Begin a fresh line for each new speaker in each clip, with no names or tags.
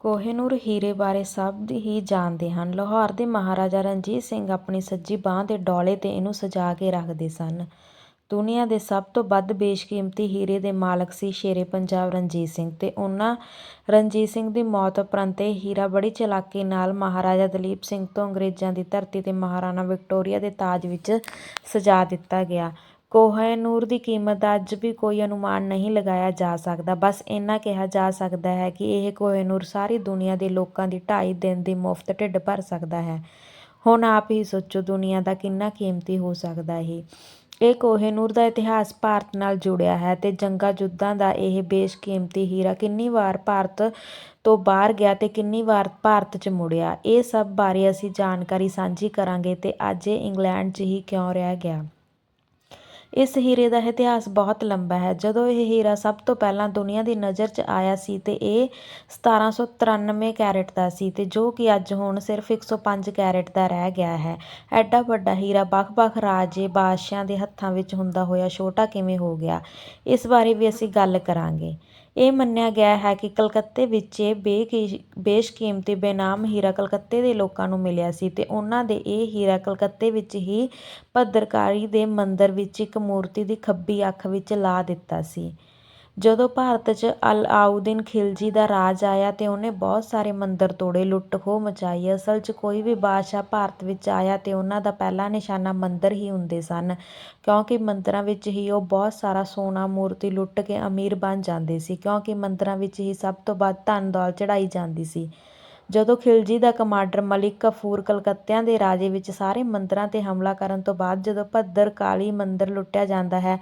ਕੋਹਿਨੂਰ ਹੀਰੇ ਬਾਰੇ ਸਭ ਹੀ ਜਾਣਦੇ ਹਨ। ਲਾਹੌਰ ਦੇ ਮਹਾਰਾਜਾ ਰਣਜੀਤ ਸਿੰਘ ਆਪਣੀ ਸੱਜੀ ਬਾਂਹ ਦੇ ਡੌਲੇ 'ਤੇ ਇਹਨੂੰ ਸਜਾ ਕੇ ਰੱਖਦੇ ਸਨ। ਦੁਨੀਆ ਦੇ ਸਭ ਤੋਂ ਵੱਧ ਬੇਸ਼ਕੀਮਤੀ ਹੀਰੇ ਦੇ ਮਾਲਕ ਸੀ ਸ਼ੇਰੇ ਪੰਜਾਬ ਰਣਜੀਤ ਸਿੰਘ ਤੇ ਉਹਨਾਂ ਰਣਜੀਤ ਸਿੰਘ ਦੀ ਮੌਤ ਉਪਰੰਤ ਇਹ ਹੀਰਾ ਬੜੀ ਚਾਲਾਕੀ ਨਾਲ ਮਹਾਰਾਜਾ ਦਲੀਪ ਸਿੰਘ ਤੋਂ ਅੰਗਰੇਜ਼ਾਂ ਦੀ ਧਰਤੀ 'ਤੇ ਮਹਾਰਾਣਾ ਵਿਕਟੋਰੀਆ ਦੇ ਤਾਜ ਵਿੱਚ ਸਜਾ ਦਿੱਤਾ ਗਿਆ। ਕੋਹਿਨੂਰ ਦੀ ਕੀਮਤ ਦਾ ਅੱਜ ਵੀ ਕੋਈ ਅਨੁਮਾਨ ਨਹੀਂ ਲਗਾਇਆ ਜਾ ਸਕਦਾ। ਬਸ ਇੰਨਾ ਕਿਹਾ ਜਾ ਸਕਦਾ ਹੈ ਕਿ ਇਹ ਕੋਹਿਨੂਰ ਸਾਰੀ ਦੁਨੀਆ ਦੇ ਲੋਕਾਂ ਦੀ ਢਾਈ ਦਿਨ ਦੀ ਮੁਫ਼ਤ ਢਿੱਡ ਭਰ ਸਕਦਾ ਹੈ। ਹੁਣ ਆਪ ਹੀ ਸੋਚੋ ਦੁਨੀਆ ਦਾ ਕਿੰਨਾ ਕੀਮਤੀ ਹੋ ਸਕਦਾ ਇਹ। ਇਹ ਕੋਹਿਨੂਰ ਦਾ ਇਤਿਹਾਸ ਭਾਰਤ ਨਾਲ ਜੁੜਿਆ ਹੈ ਤੇ ਜੰਗਾਂ ਯੁੱਧਾਂ ਦਾ ਇਹ ਬੇਸ਼ਕੀਮਤੀ ਹੀਰਾ ਕਿੰਨੀ ਵਾਰ ਭਾਰਤ ਤੋਂ ਬਾਹਰ ਗਿਆ ਤੇ ਕਿੰਨੀ ਵਾਰ ਭਾਰਤ 'ਚ ਮੁੜਿਆ, ਇਹ ਸਭ ਬਾਰੇ ਅਸੀਂ ਜਾਣਕਾਰੀ ਸਾਂਝੀ ਕਰਾਂਗੇ ਤੇ ਅੱਜ ਇਹ ਇੰਗਲੈਂਡ 'ਚ ਹੀ ਕਿਉਂ ਰਹਿ ਗਿਆ। ਇਸ ਹੀਰੇ ਦਾ ਇਤਿਹਾਸ ਬਹੁਤ ਲੰਬਾ ਹੈ। ਜਦੋਂ ਇਹ ਹੀਰਾ ਸਭ ਤੋਂ ਪਹਿਲਾਂ ਦੁਨੀਆ ਦੀ ਨਜ਼ਰ 'ਚ ਆਇਆ ਸੀ ਤੇ ਇਹ ਸਤਾਰਾਂ ਸੌ ਤਰਾਨਵੇਂ ਕੈਰੇਟ ਦਾ ਸੀ ਤੇ ਜੋ ਕਿ ਅੱਜ ਹੁਣ ਸਿਰਫ਼ ਇੱਕ ਸੌ ਪੰਜ ਕੈਰੇਟ ਦਾ ਰਹਿ ਗਿਆ ਹੈ। ਐਡਾ ਵੱਡਾ ਹੀਰਾ ਵੱਖ-ਵੱਖ ਰਾਜੇ ਬਾਦਸ਼ਾਹਾਂ ਦੇ ਹੱਥਾਂ ਵਿੱਚ ਹੁੰਦਾ ਹੋਇਆ ਛੋਟਾ ਕਿਵੇਂ ਹੋ ਗਿਆ, ਇਸ ਬਾਰੇ ਵੀ ਅਸੀਂ ਗੱਲ ਕਰਾਂਗੇ। ਇਹ ਮੰਨਿਆ ਗਿਆ ਹੈ ਕਿ ਕਲਕੱਤੇ ਵਿੱਚ ਇਹ ਬੇਸ਼ਕੀਮਤੀ ਬੇਨਾਮ ਹੀਰਾ ਕਲਕੱਤੇ ਦੇ ਲੋਕਾਂ ਨੂੰ ਮਿਲਿਆ ਸੀ ਤੇ ਉਨ੍ਹਾਂ ਦੇ ਇਹ ਹੀਰਾ ਕਲਕੱਤੇ ਵਿੱਚ ਹੀ ਭੱਦਰਕਾਲੀ ਦੇ ਮੰਦਰ ਵਿੱਚ ਇੱਕ ਮੂਰਤੀ ਦੀ ਖੱਬੀ ਅੱਖ ਵਿੱਚ ਲਾ ਦਿੱਤਾ ਸੀ। ਜਦੋਂ ਭਾਰਤ 'ਚ ਅਲਾਉਦੀਨ ਖਿਲਜੀ ਦਾ ਰਾਜ ਆਇਆ ਤੇ ਉਹਨੇ ਬਹੁਤ ਸਾਰੇ ਮੰਦਰ ਤੋੜੇ, ਲੁੱਟ-ਖੋਹ ਮਚਾਈ। ਅਸਲ 'ਚ ਕੋਈ ਵੀ ਬਾਦਸ਼ਾਹ ਭਾਰਤ ਵਿੱਚ ਆਇਆ ਤੇ ਉਹਨਾਂ ਦਾ ਪਹਿਲਾ ਨਿਸ਼ਾਨਾ ਮੰਦਰ ਹੀ ਹੁੰਦੇ ਸਨ ਕਿਉਂਕਿ ਮੰਦਰਾਂ ਵਿੱਚ ਹੀ ਉਹ ਬਹੁਤ ਸਾਰਾ ਸੋਨਾ, ਮੂਰਤੀ ਲੁੱਟ ਕੇ ਅਮੀਰ ਬਣ ਜਾਂਦੇ ਸੀ ਕਿਉਂਕਿ ਮੰਦਰਾਂ ਵਿੱਚ ਹੀ ਸਭ ਤੋਂ ਵੱਧ ਧਨ-ਦੌਲਤ ਚੜ੍ਹਾਈ ਜਾਂਦੀ ਸੀ। ਜਦੋਂ ਖਿਲਜੀ ਦਾ ਕਮਾਂਡਰ ਮਲਿਕ ਕਾਫ਼ੂਰ ਕਲਕੱਤਿਆਂ ਦੇ ਰਾਜੇ ਵਿੱਚ ਸਾਰੇ ਮੰਦਰਾਂ 'ਤੇ ਹਮਲਾ ਕਰਨ ਤੋਂ ਬਾਅਦ ਜਦੋਂ ਭੱਦਰ ਕਾਲੀ ਮੰਦਰ ਲੁੱਟਿਆ ਜਾਂਦਾ ਹੈ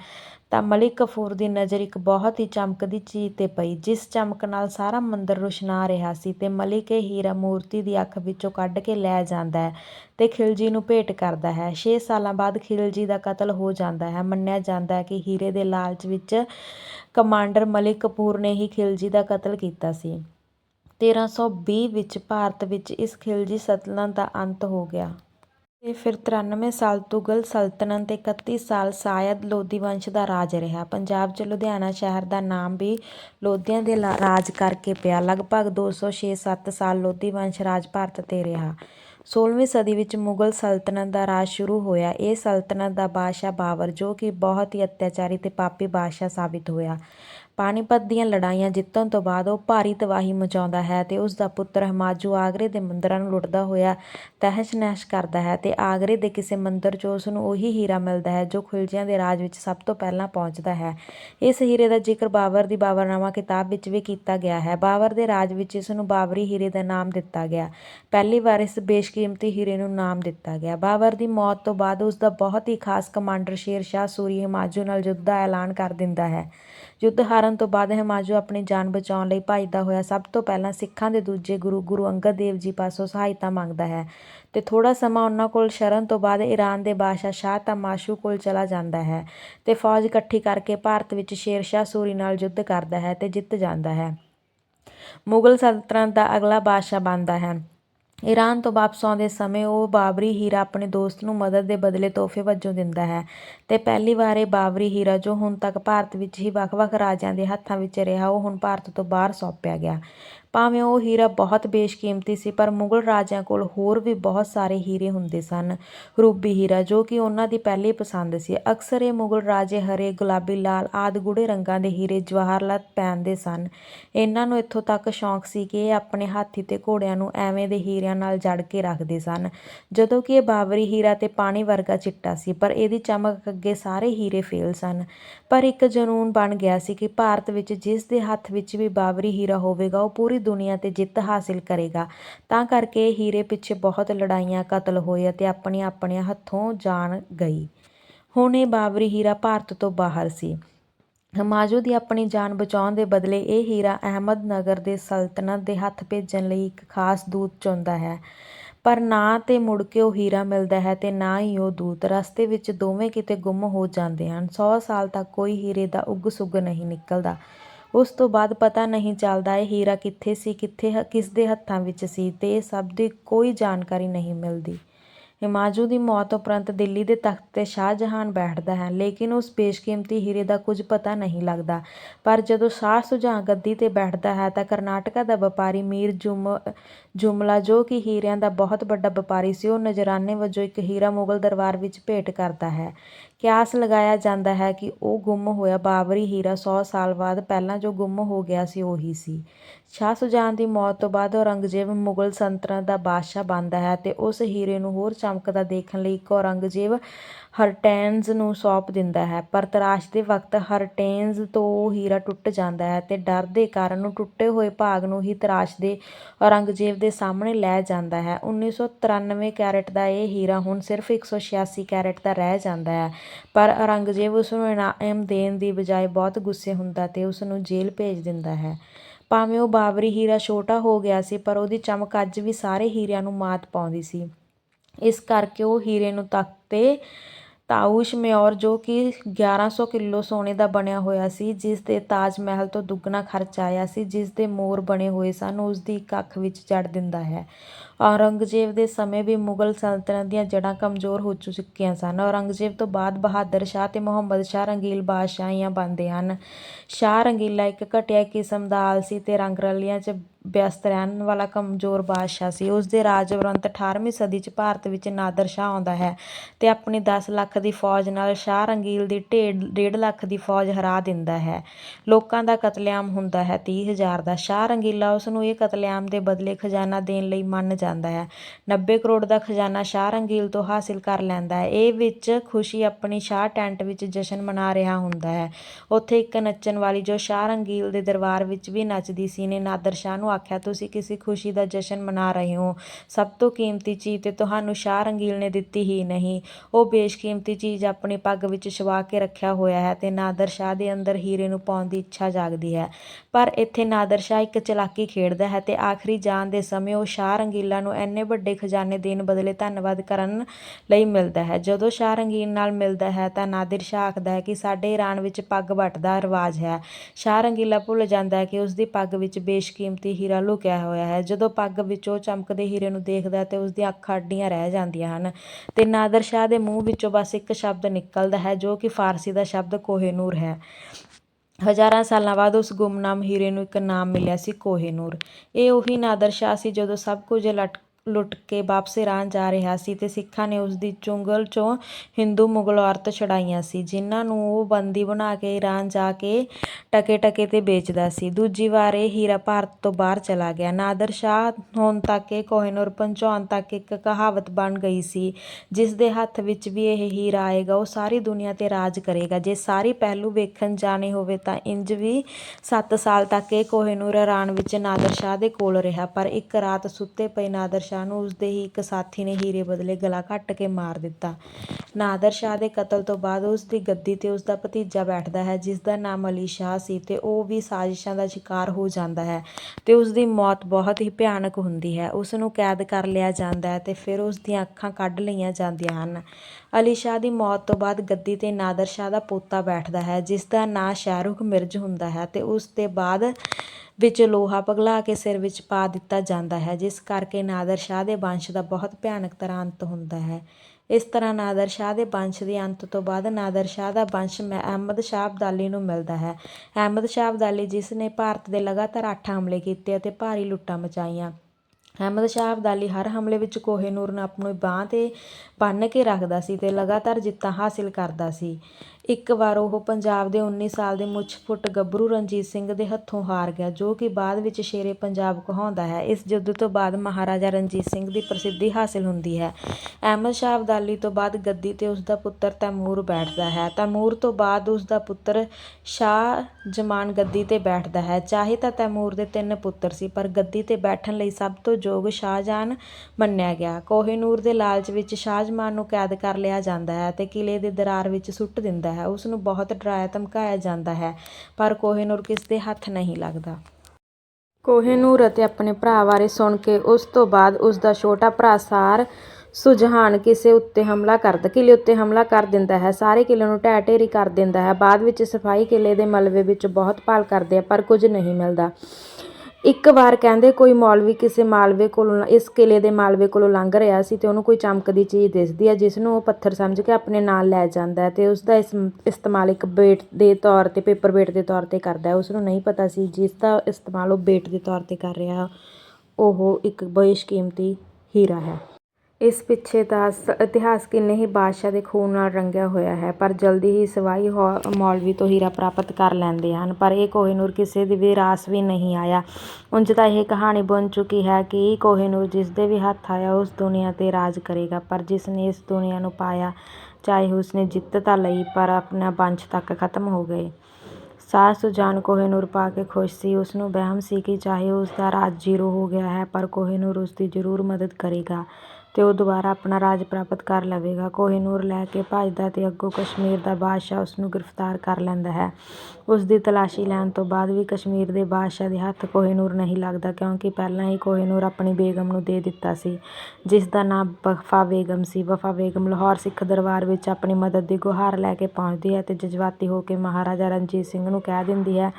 ਤਾਂ ਮਲਿਕ ਕਾਫ਼ੂਰ ਦੀ ਨਜ਼ਰ ਇੱਕ ਬਹੁਤ ਹੀ ਚਮਕਦੀ ਚੀਜ਼ 'ਤੇ ਪਈ, ਜਿਸ ਚਮਕ ਨਾਲ ਸਾਰਾ ਮੰਦਰ ਰੁਸ਼ਨਾ ਰਿਹਾ ਸੀ ਤੇ ਮਲਿਕ ਇਹ ਹੀਰਾ ਮੂਰਤੀ ਦੀ ਅੱਖ ਵਿੱਚੋਂ ਕੱਢ ਕੇ ਲੈ ਜਾਂਦਾ ਹੈ ਤੇ ਖਿਲਜੀ ਨੂੰ ਭੇਟ ਕਰਦਾ ਹੈ। ਛੇ ਸਾਲਾਂ ਬਾਅਦ ਖਿਲਜੀ ਦਾ ਕਤਲ ਹੋ ਜਾਂਦਾ ਹੈ। ਮੰਨਿਆ ਜਾਂਦਾ ਹੈ ਕਿ ਹੀਰੇ ਦੇ ਲਾਲਚ ਵਿੱਚ ਕਮਾਂਡਰ ਮਲਿਕ ਕਾਫ਼ੂਰ ਨੇ ਹੀ ਖਿਲਜੀ ਦਾ ਕਤਲ ਕੀਤਾ ਸੀ। ਤੇਰਾਂ ਸੌ ਵੀਹ ਵਿੱਚ ਭਾਰਤ ਵਿੱਚ ਇਸ ਖਿਲਜੀ ਸਲਤਨਤ ਦਾ ਅੰਤ ਹੋ ਗਿਆ। ਅਤੇ ਫਿਰ ਤਰਾਨਵੇਂ ਸਾਲ ਤੁਗਲਕ ਸਲਤਨਤ ਅਤੇ ਇਕੱਤੀ ਸਾਲ ਸਾਯਦ ਲੋਧੀ ਵੰਸ਼ ਦਾ ਰਾਜ ਰਿਹਾ। ਪੰਜਾਬ 'ਚ ਲੁਧਿਆਣਾ ਸ਼ਹਿਰ ਦਾ ਨਾਮ ਵੀ ਲੋਧੀਆਂ ਦੇ ਰਾਜ ਕਰਕੇ ਪਿਆ। ਲਗਭਗ ਦੋ ਸੌ ਛੇ-ਸੱਤ ਸਾਲ ਲੋਧੀ ਵੰਸ਼ ਰਾਜ ਭਾਰਤ 'ਤੇ ਰਿਹਾ। ਸੋਲ੍ਹਵੀਂ ਸਦੀ ਵਿੱਚ ਮੁਗ਼ਲ ਸਲਤਨਤ ਦਾ ਰਾਜ ਸ਼ੁਰੂ ਹੋਇਆ। ਇਹ ਸਲਤਨਤ ਦਾ ਬਾਦਸ਼ਾਹ ਬਾਬਰ, ਜੋ ਕਿ ਬਹੁਤ ਹੀ ਅਤਿਆਚਾਰੀ ਤੇ ਪਾਪੀ ਬਾਦਸ਼ਾਹ ਸਾਬਿਤ ਹੋਇਆ। ਪਾਣੀਪਤ ਦੀਆਂ ਲੜਾਈਆਂ ਜਿੱਤਣ ਤੋਂ ਬਾਅਦ ਉਹ ਭਾਰੀ ਤਬਾਹੀ ਮਚਾਉਂਦਾ ਹੈ ਅਤੇ ਉਸ ਦਾ ਪੁੱਤਰ ਹਮਾਯੂੰ ਆਗਰੇ ਦੇ ਮੰਦਰਾਂ ਨੂੰ ਲੁੱਟਦਾ ਹੋਇਆ ਤਹਿਸ-ਨਹਿਸ ਕਰਦਾ ਹੈ ਅਤੇ ਆਗਰੇ ਦੇ ਕਿਸੇ ਮੰਦਰ 'ਚੋਂ ਉਸ ਨੂੰ ਉਹੀ ਹੀਰਾ ਮਿਲਦਾ ਹੈ ਜੋ ਖਿਲਜੀਆਂ ਦੇ ਰਾਜ ਵਿੱਚ ਸਭ ਤੋਂ ਪਹਿਲਾਂ ਪਹੁੰਚਦਾ ਹੈ। ਇਸ ਹੀਰੇ ਦਾ ਜ਼ਿਕਰ ਬਾਬਰ ਦੀ ਬਾਬਰਨਾਮਾ ਕਿਤਾਬ ਵਿੱਚ ਵੀ ਕੀਤਾ ਗਿਆ ਹੈ। ਬਾਬਰ ਦੇ ਰਾਜ ਵਿੱਚ ਇਸ ਨੂੰ ਬਾਬਰੀ ਹੀਰੇ ਦਾ ਨਾਮ ਦਿੱਤਾ ਗਿਆ। ਪਹਿਲੀ ਵਾਰ ਇਸ ਬੇਸ਼ਕੀਮਤੀ ਹੀਰੇ ਨੂੰ ਨਾਮ ਦਿੱਤਾ ਗਿਆ। ਬਾਬਰ ਦੀ ਮੌਤ ਤੋਂ ਬਾਅਦ ਉਸ ਦਾ ਬਹੁਤ ਹੀ ਖਾਸ ਕਮਾਂਡਰ ਸ਼ੇਰ ਸ਼ਾਹ ਸੂਰੀ ਹਮਾਯੂੰ ਨਾਲ ਯੁੱਧ ਦਾ ਐਲਾਨ ਕਰ ਦਿੰਦਾ ਹੈ। ਯੁੱਧ ਹਾਰਨ ਤੋਂ ਬਾਅਦ ਹਮਾਯੂੰ ਆਪਣੀ ਜਾਨ ਬਚਾਉਣ ਲਈ ਭੱਜਦਾ ਹੋਇਆ ਸਭ ਤੋਂ ਪਹਿਲਾਂ ਸਿੱਖਾਂ ਦੇ ਦੂਜੇ ਗੁਰੂ, ਗੁਰੂ ਅੰਗਦ ਦੇਵ ਜੀ ਪਾਸੋਂ ਸਹਾਇਤਾ ਮੰਗਦਾ ਹੈ ਤੇ ਥੋੜ੍ਹਾ ਸਮਾਂ ਉਹਨਾਂ ਕੋਲ ਸ਼ਰਨ ਤੋਂ ਬਾਅਦ ਈਰਾਨ ਦੇ ਬਾਦਸ਼ਾਹ ਸ਼ਾਹ ਤਮਾਸ਼ੂ ਕੋਲ ਚਲਾ ਜਾਂਦਾ ਹੈ ਤੇ ਫ਼ੌਜ ਇਕੱਠੀ ਕਰਕੇ ਭਾਰਤ ਵਿੱਚ ਸ਼ੇਰ ਸ਼ਾਹ ਸੂਰੀ ਨਾਲ ਯੁੱਧ ਕਰਦਾ ਹੈ ਤੇ ਜਿੱਤ ਜਾਂਦਾ ਹੈ। ਮੁਗ਼ਲ ਸਲਤਨਤ ਦਾ ਅਗਲਾ ਬਾਦਸ਼ਾਹ ਬਣਦਾ ਹੈ। ਈਰਾਨ ਤੋਂ ਵਾਪਸ ਆਉਂਦੇ ਸਮੇਂ ਉਹ ਬਾਬਰੀ ਹੀਰਾ ਆਪਣੇ ਦੋਸਤ ਨੂੰ ਮਦਦ ਦੇ ਬਦਲੇ ਤੋਹਫ਼ੇ ਵਜੋਂ ਦਿੰਦਾ ਹੈ ਤੇ ਪਹਿਲੀ ਵਾਰ ਇਹ ਬਾਬਰੀ ਹੀਰਾ, ਜੋ ਹੁਣ ਤੱਕ ਭਾਰਤ ਵਿੱਚ ਹੀ ਵੱਖ-ਵੱਖ ਰਾਜਿਆਂ ਦੇ ਹੱਥਾਂ ਵਿੱਚ ਰਿਹਾ, ਉਹ ਹੁਣ ਭਾਰਤ ਤੋਂ ਬਾਹਰ ਸੌਂਪਿਆ ਗਿਆ। ਭਾਵੇਂ ਉਹ ਹੀਰਾ ਬਹੁਤ ਬੇਸ਼ਕੀਮਤੀ ਸੀ, ਪਰ ਮੁਗ਼ਲ ਰਾਜਿਆਂ ਕੋਲ ਹੋਰ ਵੀ ਬਹੁਤ ਸਾਰੇ ਹੀਰੇ ਹੁੰਦੇ ਸਨ। ਰੂਬੀ ਹੀਰਾ, ਜੋ ਕਿ ਉਹਨਾਂ ਦੀ ਪਹਿਲੀ ਪਸੰਦ ਸੀ। ਅਕਸਰ ਇਹ ਮੁਗ਼ਲ ਰਾਜੇ ਹਰੇ, ਗੁਲਾਬੀ, ਲਾਲ ਆਦਿ ਗੂੜ੍ਹੇ ਰੰਗਾਂ ਦੇ ਹੀਰੇ ਜਵਾਹਰਾਤ ਪਹਿਨਦੇ ਸਨ। ਇਹਨਾਂ ਨੂੰ ਇੱਥੋਂ ਤੱਕ ਸ਼ੌਕ ਸੀ ਕਿ ਇਹ ਆਪਣੇ ਹਾਥੀ ਤੇ ਘੋੜਿਆਂ ਨੂੰ ਐਵੇਂ ਦੇ ਹੀਰਿਆਂ ਨਾਲ ਜੜ ਕੇ ਰੱਖਦੇ ਸਨ, ਜਦੋਂ ਕਿ ਇਹ ਬਾਬਰੀ ਹੀਰਾ ਤੇ ਪਾਣੀ ਵਰਗਾ ਚਿੱਟਾ ਸੀ, ਪਰ ਇਹਦੀ ਚਮਕ ਅੱਗੇ ਸਾਰੇ ਹੀਰੇ ਫੇਲ ਸਨ। ਪਰ ਇੱਕ ਜਨੂੰਨ ਬਣ ਗਿਆ ਸੀ ਕਿ ਭਾਰਤ ਵਿੱਚ ਜਿਸ ਦੇ ਹੱਥ ਵਿੱਚ ਵੀ ਬਾਬਰੀ ਹੀਰਾ ਹੋਵੇਗਾ, ਉਹ ਪੂਰੀ ਦੁਨੀਆ 'ਤੇ ਜਿੱਤ ਹਾਸਿਲ ਕਰੇਗਾ। ਤਾਂ ਕਰਕੇ ਇਹ ਹੀਰੇ ਪਿੱਛੇ ਬਹੁਤ ਲੜਾਈਆਂ, ਕਤਲ ਹੋਏ ਅਤੇ ਆਪਣਿਆਂ-ਆਪਣਿਆਂ ਹੱਥੋਂ ਜਾਨ ਗਈ। ਹੁਣ ਇਹ ਬਾਬਰੀ ਹੀਰਾ ਭਾਰਤ ਤੋਂ ਬਾਹਰ ਸੀ। ਹਮਾਯੂੰ ਦੀ ਆਪਣੀ ਜਾਨ ਬਚਾਉਣ ਦੇ ਬਦਲੇ ਇਹ ਹੀਰਾ ਅਹਿਮਦਨਗਰ ਦੇ ਸਲਤਨਤ ਦੇ ਹੱਥ ਭੇਜਣ ਲਈ ਇੱਕ ਖਾਸ ਦੂਤ ਚਾਹੁੰਦਾ ਹੈ, ਪਰ ਨਾ ਤੇ ਮੁੜ ਕੇ ਉਹ ਹੀਰਾ ਮਿਲਦਾ ਹੈ ਤੇ ਨਾ ਹੀ ਉਹ ਦੂਤ। ਰਸਤੇ ਵਿੱਚ ਦੋਵੇਂ ਕਿਤੇ ਗੁੰਮ ਹੋ ਜਾਂਦੇ ਹਨ। ਸੌ ਸਾਲ ਤੱਕ ਕੋਈ ਹੀਰੇ ਦਾ ਉੱਗ-ਸੁੱਗ ਨਹੀਂ ਨਿਕਲਦਾ। ਉਸ ਤੋਂ ਬਾਅਦ ਪਤਾ ਨਹੀਂ ਚੱਲਦਾ ਇਹ ਹੀਰਾ ਕਿੱਥੇ ਸੀ, ਕਿਸ ਦੇ ਹੱਥਾਂ ਵਿੱਚ ਸੀ ਤੇ ਇਹ ਸਭ ਦੀ ਕੋਈ ਜਾਣਕਾਰੀ ਨਹੀਂ ਮਿਲਦੀ। ਹਿਮਾਯੂ ਦੀ ਮੌਤ ਉਪਰੰਤ ਦਿੱਲੀ ਦੇ ਤਖ਼ਤ 'ਤੇ ਸ਼ਾਹਜਹਾਨ ਬੈਠਦਾ ਹੈ ਲੇਕਿਨ ਉਸ ਬੇਸ਼ਕੀਮਤੀ ਹੀਰੇ ਦਾ ਕੁਝ ਪਤਾ ਨਹੀਂ ਲੱਗਦਾ। ਪਰ ਜਦੋਂ ਸ਼ਾਹ ਸ਼ੁਜਾ ਗੱਦੀ 'ਤੇ ਬੈਠਦਾ ਹੈ ਤਾਂ ਕਰਨਾਟਕਾ ਦਾ ਵਪਾਰੀ ਮੀਰ ਜੁਮ ਜੁਮਲਾ ਜੋ ਕਿ ਹੀਰਿਆਂ ਦਾ ਬਹੁਤ ਵੱਡਾ ਵਪਾਰੀ ਸੀ ਉਹ ਨਜ਼ਰਾਨੇ ਵਜੋਂ ਇੱਕ ਹੀਰਾ ਮੁਗਲ ਦਰਬਾਰ ਵਿੱਚ ਭੇਟ ਕਰਦਾ ਹੈ। ਕਿਆਸ ਲਗਾਇਆ ਜਾਂਦਾ ਹੈ ਕਿ ਉਹ ਗੁੰਮ ਹੋਇਆ ਬਾਬਰੀ ਹੀਰਾ ਸੌ ਸਾਲ ਬਾਅਦ ਪਹਿਲਾਂ ਜੋ ਗੁੰਮ ਹੋ ਗਿਆ ਸੀ, ਉਹੀ ਸੀ। ਸ਼ਾਹ ਸ਼ੁਜਾ ਦੀ ਮੌਤ ਤੋਂ ਬਾਅਦ ਔਰੰਗਜ਼ੇਬ ਮੁਗਲ ਸਲਤਨਤ ਦਾ ਬਾਦਸ਼ਾਹ ਬਣਦਾ ਹੈ ਅਤੇ ਉਸ ਹੀਰੇ ਨੂੰ ਹੋਰ ਚਮਕਦਾ ਦੇਖਣ ਲਈ ਇੱਕ ਔਰੰਗਜ਼ੇਬ ਹਰਟੇਨਜ਼ ਨੂੰ ਸੌਂਪ ਦਿੰਦਾ ਹੈ, ਪਰ ਤਰਾਸ਼ਦੇ ਵਕਤ ਹਰਟੇਨਜ਼ ਤੋਂ ਉਹ ਹੀਰਾ ਟੁੱਟ ਜਾਂਦਾ ਹੈ ਅਤੇ ਡਰ ਦੇ ਕਾਰਨ ਉਹ ਟੁੱਟੇ ਹੋਏ ਭਾਗ ਨੂੰ ਹੀ ਤਰਾਸ਼ਦੇ ਔਰੰਗਜ਼ੇਬ ਦੇ ਸਾਹਮਣੇ ਲੈ ਜਾਂਦਾ ਹੈ। ਉੱਨੀ ਸੌ ਤਰਾਨਵੇਂ ਕੈਰੇਟ ਦਾ ਇਹ ਹੀਰਾ ਹੁਣ ਸਿਰਫ ਇੱਕ ਸੌ ਛਿਆਸੀ ਕੈਰੇਟ ਦਾ ਰਹਿ ਜਾਂਦਾ ਹੈ, ਪਰ ਔਰੰਗਜ਼ੇਬ ਉਸਨੂੰ ਇਨਾਮ ਦੇਣ ਦੀ ਬਜਾਏ ਬਹੁਤ ਗੁੱਸੇ ਹੁੰਦਾ ਤੇ ਉਸਨੂੰ ਜੇਲ੍ਹ ਭੇਜ ਦਿੰਦਾ ਹੈ। ਭਾਵੇਂ ਉਹ ਬਾਬਰੀ ਹੀਰਾ ਛੋਟਾ ਹੋ ਗਿਆ ਸੀ, ਪਰ ਉਹਦੀ ਚਮਕ ਅੱਜ ਵੀ ਸਾਰੇ ਹੀਰਿਆਂ ਨੂੰ ਮਾਤ ਪਾਉਂਦੀ ਸੀ। ਇਸ ਕਰਕੇ ਉਹ ਹੀਰੇ ਨੂੰ ਤਖ਼ਤ-ਏ ਤਾਊਸ ਮਿਓਰ, ਜੋ ਕਿ ਗਿਆਰਾਂ ਸੌ ਕਿਲੋ ਸੋਨੇ ਦਾ ਬਣਿਆ ਹੋਇਆ ਸੀ, ਜਿਸ 'ਤੇ ਤਾਜ ਮਹਿਲ ਤੋਂ ਦੁੱਗਣਾ ਖਰਚ ਆਇਆ ਸੀ, ਜਿਸ ਦੇ ਮੋਰ ਬਣੇ ਹੋਏ ਸਨ ਉਸਦੀ ਇੱਕ ਅੱਖ ਵਿੱਚ ਜੜ ਦਿੰਦਾ ਹੈ। ਔਰੰਗਜ਼ੇਬ ਦੇ ਸਮੇਂ ਵੀ ਮੁਗਲ ਸਲਤਨਤ ਦੀਆਂ ਜੜ੍ਹਾਂ ਕਮਜ਼ੋਰ ਹੋ ਚੁੱਕੀਆਂ ਸਨ। ਔਰੰਗਜ਼ੇਬ ਤੋਂ ਬਾਅਦ ਬਹਾਦਰ ਸ਼ਾਹ ਤੇ ਮੁਹੰਮਦ ਸ਼ਾਹ ਰੰਗੀਲ ਬਾਦਸ਼ਾਹੀਆਂ ਬਣਦੇ ਹਨ। ਸ਼ਾਹ ਰੰਗੀਲਾ ਇੱਕ ਘਟੀਆ ਕਿਸਮ ਦਾ ਆਲਸੀ ਤੇ ਰੰਗਰਲੀਆਂ 'ਚ ਵਿਅਸਤ ਰਹਿਣ ਵਾਲਾ ਕਮਜ਼ੋਰ ਬਾਦਸ਼ਾਹ ਸੀ। ਉਸਦੇ ਰਾਜ ਉਪਰੰਤ ਅਠਾਰ੍ਹਵੀਂ ਸਦੀ 'ਚ ਭਾਰਤ ਵਿੱਚ ਨਾਦਰ ਸ਼ਾਹ ਆਉਂਦਾ ਹੈ ਤੇ ਆਪਣੀ ਦਸ ਲੱਖ ਦੀ ਫੌਜ ਨਾਲ ਸ਼ਾਹ ਰੰਗੀਲ ਦੀ ਡੇਢ ਲੱਖ ਦੀ ਫੌਜ ਹਰਾ ਦਿੰਦਾ ਹੈ। ਲੋਕਾਂ ਦਾ ਕਤਲੇਆਮ ਹੁੰਦਾ ਹੈ ਤੀਹ ਹਜ਼ਾਰ ਦਾ। ਸ਼ਾਹ ਰੰਗੀਲਾ ਉਸਨੂੰ ਇਹ ਕਤਲੇਆਮ ਦੇ ਬਦਲੇ ਖਜ਼ਾਨਾ ਦੇਣ ਲਈ ਮੰਨ ਜਾਂਦਾ ਹੈ। ਨੱਬੇ ਕਰੋੜ ਦਾ ਖਜ਼ਾਨਾ ਸ਼ਾਹ ਰੰਗੀਲ ਤੋਂ ਹਾਸਿਲ ਕਰ ਲੈਂਦਾ ਹੈ। ਇਹ ਵਿੱਚ ਖੁਸ਼ੀ ਆਪਣੀ ਸ਼ਾਹ ਟੈਂਟ ਵਿੱਚ ਜਸ਼ਨ ਮਨਾ ਰਿਹਾ ਹੁੰਦਾ ਹੈ। ਉੱਥੇ ਇੱਕ ਨੱਚਣ ਵਾਲੀ ਜੋ ਸ਼ਾਹ ਰੰਗੀਲ ਦੇ ਦਰਬਾਰ ਵਿੱਚ ਵੀ ਨੱਚਦੀ ਸੀ ਨੇ ਨਾਦਰ ਸ਼ਾਹ ਨੂੰ ਆਖਿਆ ਤੁਸੀਂ ਕਿਸੇ ਖੁਸ਼ੀ ਦਾ ਜਸ਼ਨ ਮਨਾ ਰਹੇ ਹੋ ਸਭ ਤੋਂ ਕੀਮਤੀ ਚੀਜ਼ ਤੇ ਤੁਹਾਨੂੰ ਸ਼ਾਹ ਰੰਗੀਲ ਨੇ ਦਿੱਤੀ ਹੀ ਨਹੀਂ ਉਹ ਬੇਸ਼ਕੀਮਤੀ ਚੀਜ਼ ਆਪਣੀ ਪੱਗ ਵਿੱਚ ਛੁਪਾ ਕੇ ਰੱਖਿਆ ਹੋਇਆ ਹੈ ਤੇ ਨਾਦਰ ਸ਼ਾਹ ਦੇ ਅੰਦਰ ਹੀਰੇ ਨੂੰ ਪਾਉਣ ਦੀ ਇੱਛਾ ਜਾਗਦੀ ਹੈ। ਪਰ ਇੱਥੇ ਨਾਦਰ ਸ਼ਾਹ ਇੱਕ ਚਲਾਕੀ ਖੇਡਦਾ ਹੈ ਤੇ ਆਖਰੀ ਜਾਣ ਦੇ ਸਮੇਂ ਉਹ ਸ਼ਾਹ ਰੰਗੀਲਾ ਨੂੰ ਇੰਨੇ ਵੱਡੇ ਖਜ਼ਾਨੇ ਦੇਣ ਬਦਲੇ ਧੰਨਵਾਦ ਕਰਨ ਲਈ ਮਿਲਦਾ ਹੈ। ਜਦੋਂ ਸ਼ਾਹ ਰੰਗੀਨ ਨਾਲ ਮਿਲਦਾ ਹੈ ਤਾਂ ਨਾਦਰ ਸ਼ਾਹ ਆਖਦਾ ਹੈ ਕਿ ਸਾਡੇ ਈਰਾਨ ਵਿੱਚ ਪੱਗ ਵੱਟਦਾ ਰਿਵਾਜ ਹੈ। ਸ਼ਾਹ ਰੰਗੀਲਾ ਭੁੱਲ ਜਾਂਦਾ ਹੈ ਕਿ ਉਸਦੀ ਪੱਗ ਵਿੱਚ ਬੇਸ਼ਕੀਮਤੀ ਹੀਰਾ ਲੁਕਿਆ ਹੋਇਆ ਹੈ। ਜਦੋਂ ਪੱਗ ਵਿੱਚ ਚਮਕਦੇ ਹੀਰੇ ਨੂੰ ਦੇਖਦਾ ਹੈ ਤਾਂ ਉਸਦੀਆਂ ਅੱਖਾਂ ਅੱਡੀਆਂ ਰਹਿ ਜਾਂਦੀਆਂ ਹਨ ਤੇ ਨਾਦਰ ਸ਼ਾਹ ਦੇ ਮੂੰਹ ਵਿੱਚੋਂ ਬਸ ਇੱਕ ਸ਼ਬਦ ਨਿਕਲਦਾ ਹੈ, ਜੋ ਕਿ ਫ਼ਾਰਸੀ ਦਾ ਸ਼ਬਦ ਕੋਹਿਨੂਰ ਹੈ। ਹਜ਼ਾਰਾਂ ਸਾਲਾਂ ਬਾਅਦ ਉਸ ਗੁੰਮਨਾਮ ਹੀਰੇ ਨੂੰ ਇੱਕ ਨਾਮ ਮਿਲਿਆ ਸੀ, ਕੋਹੇਨੂਰ ਇਹ ਉਹੀ ਨਾਦਰ ਸ਼ਾਹ ਸੀ ਜਦੋਂ ਸਭ ਕੁਝ ਲਟ ਲੁੱਟ ਕੇ ਵਾਪਸ ਈਰਾਨ ਜਾ ਰਿਹਾ ਸੀ ਤੇ ਸਿੱਖਾਂ ਨੇ ਉਸਦੀ ਚੁੰਗਲ 'ਚੋਂ ਹਿੰਦੂ ਮੁਗ਼ਲ ਔਰਤ ਛੁਡਾਈਆਂ ਸੀ, ਜਿਨ੍ਹਾਂ ਨੂੰ ਉਹ ਬੰਦੀ ਬਣਾ ਕੇ ਈਰਾਨ ਜਾ ਕੇ ਟਕੇ-ਟਕੇ 'ਤੇ ਵੇਚਦਾ ਸੀ। ਦੂਜੀ ਵਾਰ ਇਹ ਹੀਰਾ ਭਾਰਤ ਤੋਂ ਬਾਹਰ ਚਲਾ ਗਿਆ। ਨਾਦਰ ਸ਼ਾਹ ਹੋਣ ਤੱਕ ਇਹ ਕੋਹਿਨੂਰ ਪਹੁੰਚਾਉਣ ਤੱਕ ਇੱਕ ਕਹਾਵਤ ਬਣ ਗਈ ਸੀ, ਜਿਸ ਦੇ ਹੱਥ ਵਿੱਚ ਵੀ ਇਹ ਹੀਰਾ ਆਏਗਾ, ਉਹ ਸਾਰੀ ਦੁਨੀਆ 'ਤੇ ਰਾਜ ਕਰੇਗਾ। ਜੇ ਸਾਰੇ ਪਹਿਲੂ ਵੇਖਣ ਜਾਣੇ ਹੋਵੇ ਤਾਂ ਇੰਜ ਵੀ ਸੱਤ ਸਾਲ ਤੱਕ ਇਹ ਕੋਹਿਨੂਰ ਈਰਾਨ ਵਿੱਚ ਨਾਦਰ ਸ਼ਾਹ ਦੇ ਕੋਲ ਰਿਹਾ, ਪਰ ਇੱਕ ਰਾਤ ਸੁੱਤੇ ਪਏ ਨਾਦਰ ਸ਼ਾਹ ਨੂੰ ਉਸਦੇ ਹੀ ਇੱਕ ਸਾਥੀ ਨੇ ਹੀਰੇ ਬਦਲੇ ਗਲਾ ਘੱਟ ਕੇ ਮਾਰ ਦਿੱਤਾ। ਨਾਦਰ ਸ਼ਾਹ ਦੇ ਕਤਲ ਤੋਂ ਬਾਅਦ ਉਸਦੀ ਗੱਦੀ 'ਤੇ ਉਸਦਾ ਭਤੀਜਾ ਬੈਠਦਾ ਹੈ, ਜਿਸਦਾ ਨਾਮ ਅਲੀ ਸ਼ਾਹ ਸੀ ਤੇ ਉਹ ਵੀ ਸਾਜ਼ਿਸ਼ਾਂ ਦਾ ਸ਼ਿਕਾਰ ਹੋ ਜਾਂਦਾ ਹੈ ਤੇ ਉਸਦੀ ਮੌਤ ਬਹੁਤ ਹੀ ਭਿਆਨਕ ਹੁੰਦੀ ਹੈ। ਉਸਨੂੰ ਕੈਦ ਕਰ ਲਿਆ ਜਾਂਦਾ ਹੈ ਤੇ ਫਿਰ ਉਸਦੀਆਂ ਅੱਖਾਂ ਕੱਢ ਲਈਆਂ ਜਾਂਦੀਆਂ ਹਨ। ਅਲੀ ਸ਼ਾਹ ਦੀ ਮੌਤ ਤੋਂ ਬਾਅਦ ਗੱਦੀ 'ਤੇ ਨਾਦਰ ਸ਼ਾਹ ਦਾ ਪੋਤਾ ਬੈਠਦਾ ਹੈ, ਜਿਸਦਾ ਨਾਂ ਸ਼ਾਹਰੁਖ ਮਿਰਜ਼ ਹੁੰਦਾ ਹੈ ਤੇ ਉਸ ਦੇ ਬਾਅਦ ਵਿੱਚ ਲੋਹਾ ਪਿਘਲਾ ਕੇ ਸਿਰ ਵਿੱਚ ਪਾ ਦਿੱਤਾ ਜਾਂਦਾ ਹੈ, ਜਿਸ ਕਰਕੇ ਨਾਦਰ ਸ਼ਾਹ ਦੇ ਵੰਸ਼ ਦਾ ਬਹੁਤ ਭਿਆਨਕ ਤਰ੍ਹਾਂ ਅੰਤ ਹੁੰਦਾ ਹੈ। ਇਸ ਤਰ੍ਹਾਂ ਨਾਦਰ ਸ਼ਾਹ ਦੇ ਵੰਸ਼ ਦੇ ਅੰਤ ਤੋਂ ਬਾਅਦ ਨਾਦਰ ਸ਼ਾਹ ਦਾ ਵੰਸ਼ ਅਹਿਮਦ ਸ਼ਾਹ ਅਬਦਾਲੀ ਨੂੰ ਮਿਲਦਾ ਹੈ। ਅਹਿਮਦ ਸ਼ਾਹ ਅਬਦਾਲੀ ਜਿਸ ਨੇ ਭਾਰਤ ਦੇ ਲਗਾਤਾਰ ਅੱਠ ਹਮਲੇ ਕੀਤੇ ਅਤੇ ਭਾਰੀ ਲੁੱਟਾਂ ਮਚਾਈਆਂ। ਅਹਿਮਦ ਸ਼ਾਹ ਅਬਦਾਲੀ ਹਰ ਹਮਲੇ ਵਿੱਚ ਕੋਹਿਨੂਰ ਨੂੰ ਆਪਣੀ ਬਾਂਹ 'ਤੇ ਬੰਨ੍ਹ ਕੇ ਰੱਖਦਾ ਸੀ ਤੇ ਲਗਾਤਾਰ ਜਿੱਤਾਂ ਹਾਸਿਲ ਕਰਦਾ ਸੀ। ਇੱਕ ਵਾਰ ਉਹ ਪੰਜਾਬ ਦੇ ਉੱਨੀ ਸਾਲ ਦੇ ਮੁੱਛ-ਫੁੱਟ ਗੱਭਰੂ ਰਣਜੀਤ ਸਿੰਘ ਦੇ ਹੱਥੋਂ ਹਾਰ ਗਿਆ, ਜੋ ਕਿ ਬਾਅਦ ਵਿੱਚ ਸ਼ੇਰੇ ਪੰਜਾਬ ਕਹਾਉਂਦਾ ਹੈ। ਇਸ ਯੁੱਧ ਤੋਂ ਬਾਅਦ ਮਹਾਰਾਜਾ ਰਣਜੀਤ ਸਿੰਘ ਦੀ ਪ੍ਰਸਿੱਧੀ ਹਾਸਿਲ ਹੁੰਦੀ ਹੈ। ਅਹਿਮਦ ਸ਼ਾਹ ਅਬਦਾਲੀ ਤੋਂ ਬਾਅਦ ਗੱਦੀ 'ਤੇ ਉਸਦਾ ਪੁੱਤਰ ਤੈਮੂਰ ਬੈਠਦਾ ਹੈ। ਤੈਮੂਰ ਤੋਂ ਬਾਅਦ ਉਸਦਾ ਪੁੱਤਰ ਸ਼ਾਹ ਜ਼ਮਾਨ ਗੱਦੀ 'ਤੇ ਬੈਠਦਾ ਹੈ। ਚਾਹੇ ਤਾਂ ਤੈਮੂਰ ਦੇ ਤਿੰਨ ਪੁੱਤਰ ਸੀ, ਪਰ ਗੱਦੀ 'ਤੇ ਬੈਠਣ ਲਈ ਸਭ ਤੋਂ ਯੋਗ ਸ਼ਾਹਜਹਾਨ ਮੰਨਿਆ ਗਿਆ। ਕੋਹਿਨੂਰ ਦੇ ਲਾਲਚ ਵਿੱਚ ਸ਼ਾਹ ਜ਼ਮਾਨ ਨੂੰ ਕੈਦ ਕਰ ਲਿਆ ਜਾਂਦਾ ਹੈ ਤੇ ਕਿਲ੍ਹੇ ਦੀ ਦਰਾਰ ਵਿੱਚ ਸੁੱਟ ਦਿੰਦਾ ਹੈ। ਉਸਨੂੰ ਬਹੁਤ ਡਰਾਇਆ, ਧਮਕਾਇਆ ਜਾਂਦਾ ਹੈ, ਪਰ ਕੋਹਿਨੂਰ ਕਿਸੇ ਦੇ ਹੱਥ ਨਹੀਂ ਲੱਗਦਾ। ਕੋਹਿਨੂਰ ਅਤੇ ਆਪਣੇ ਭਰਾ ਬਾਰੇ ਸੁਣ ਕੇ ਉਸ ਤੋਂ ਬਾਅਦ ਉਸਦਾ ਛੋਟਾ ਭਰਾ ਸ਼ਾਰ ਸ਼ੁਜਹਾਨ ਕਿਸੇ ਉੱਤੇ ਹਮਲਾ ਕਰਦਾ ਕਿਲੇ ਉੱਤੇ ਹਮਲਾ ਕਰ ਦਿੰਦਾ ਹੈ। ਸਾਰੇ ਕਿਲ੍ਹੇ ਨੂੰ ਢਹਿ ਢੇਰੀ ਕਰ ਦਿੰਦਾ ਹੈ। ਬਾਅਦ ਵਿੱਚ ਸਫ਼ਾਈ ਕਿਲ੍ਹੇ ਦੇ ਮਲਬੇ ਵਿੱਚ ਬਹੁਤ ਭਾਲ ਕਰਦੇ ਹਨ ਪਰ ਕੁਝ ਨਹੀਂ ਮਿਲਦਾ। ਇੱਕ ਵਾਰ ਕਹਿੰਦੇ ਕੋਈ ਮੌਲਵੀ ਕਿਸੇ ਮਾਲਵੇ ਕੋਲੋਂ ਇਸ ਕਿਲੇ ਦੇ ਮਾਲਵੇ ਕੋਲੋਂ ਲੰਘ ਰਿਹਾ ਸੀ ਤੇ ਉਹਨੂੰ ਕੋਈ ਚਮਕਦੀ ਚੀਜ਼ ਦਿਸਦੀ ਹੈ ਜਿਸ ਨੂੰ ਉਹ ਪੱਥਰ ਸਮਝ ਕੇ ਆਪਣੇ ਨਾਲ ਲੈ ਜਾਂਦਾ ਹੈ ਤੇ ਉਸ ਦਾ ਇਸ ਇਸਤੇਮਾਲ ਇੱਕ ਬੇਟ ਦੇ ਤੌਰ ਤੇ, ਪੇਪਰ ਵੇਟ ਦੇ ਤੌਰ ਤੇ ਕਰਦਾ ਹੈ। ਉਸ ਨੂੰ ਨਹੀਂ ਪਤਾ ਸੀ ਜਿਸ ਦਾ ਇਸਤੇਮਾਲ ਉਹ ਬੇਟ ਦੇ ਤੌਰ ਤੇ ਕਰ ਰਿਹਾ, ਉਹ ਇੱਕ ਬੇਸ਼ਕੀਮਤੀ ਹੀਰਾ ਹੈ। ਇਸ ਪਿੱਛੇ ਦਾ ਸ- ਇਤਿਹਾਸ ਕਿੰਨੇ ਹੀ ਬਾਦਸ਼ਾਹ ਦੇ ਖੂਨ ਨਾਲ ਰੰਗਿਆ ਹੋਇਆ ਹੈ, ਪਰ ਜਲਦੀ ਹੀ ਸਵਾਈ ਹੌ- ਮੌਲਵੀ ਤੋਂ ਹੀਰਾ ਪ੍ਰਾਪਤ ਕਰ ਲੈਂਦੇ ਹਨ। ਪਰ ਇਹ ਕੋਹਿਨੂਰ ਕਿਸੇ ਦੀ ਵੀ ਰਾਸ ਵੀ ਨਹੀਂ ਆਇਆ। ਉਂਝ ਤਾਂ ਇਹ ਕਹਾਣੀ ਬਣ ਚੁੱਕੀ ਹੈ ਕਿ ਕੋਹਿਨੂਰ ਜਿਸ ਦੇ ਵੀ ਹੱਥ ਆਇਆ, ਉਸ ਦੁਨੀਆ ਤੇ ਰਾਜ ਕਰੇਗਾ, ਪਰ ਜਿਸ ਨੇ ਇਸ ਦੁਨੀਆ ਨੂੰ ਪਾਇਆ, ਚਾਹੇ ਉਸਨੇ ਜਿੱਤ ਤਾਂ ਲਈ, ਪਰ ਆਪਣਾ ਵੰਸ਼ ਤੱਕ ਖਤਮ ਹੋ ਗਏ। ਸਾਹ ਸੁਜਾਨ ਕੋਹਿਨੂਰ ਪਾ ਕੇ ਖੁਸ਼ ਸੀ। ਉਸ ਨੂੰ ਵਹਿਮ ਸੀ ਕਿ ਚਾਹੇ ਉਸ ਦਾ ਰਾਜ ਜ਼ੀਰੋ ਹੋ ਗਿਆ ਹੈ, ਪਰ ਕੋਹਿਨੂਰ ਉਸ ਦੀ ਜ਼ਰੂਰ ਮਦਦ ਕਰੇਗਾ। ਅਤੇ ਉਹ ਦੁਬਾਰਾ ਆਪਣਾ ਰਾਜ ਪ੍ਰਾਪਤ ਕਰ ਲਵੇਗਾ। ਕੋਹਿਨੂਰ ਲੈ ਕੇ ਭੱਜਦਾ ਅਤੇ ਅੱਗੋਂ ਕਸ਼ਮੀਰ ਦਾ ਬਾਦਸ਼ਾਹ ਉਸ ਨੂੰ ਗ੍ਰਿਫਤਾਰ ਕਰ ਲੈਂਦਾ ਹੈ। ਉਸ ਦੀ ਤਲਾਸ਼ੀ ਲੈਣ ਤੋਂ ਬਾਅਦ ਵੀ ਕਸ਼ਮੀਰ ਦੇ ਬਾਦਸ਼ਾਹ ਦੇ ਹੱਥ ਕੋਹਿਨੂਰ ਨਹੀਂ ਲੱਗਦਾ, ਕਿਉਂਕਿ ਪਹਿਲਾਂ ਹੀ ਕੋਹਿਨੂਰ ਆਪਣੀ ਬੇਗਮ ਨੂੰ ਦੇ ਦਿੱਤਾ ਸੀ, ਜਿਸ ਦਾ ਨਾਂ ਵਫਾ ਬੇਗਮ ਸੀ। ਵਫਾ ਬੇਗਮ ਲਾਹੌਰ ਸਿੱਖ ਦਰਬਾਰ ਵਿੱਚ ਆਪਣੀ ਮਦਦ ਦੀ ਗੁਹਾਰ ਲੈ ਕੇ ਪਹੁੰਚਦੀ ਹੈ ਅਤੇ ਜਜ਼ਬਾਤੀ ਹੋ ਕੇ ਮਹਾਰਾਜਾ ਰਣਜੀਤ ਸਿੰਘ ਨੂੰ ਕਹਿ ਦਿੰਦੀ ਹੈ,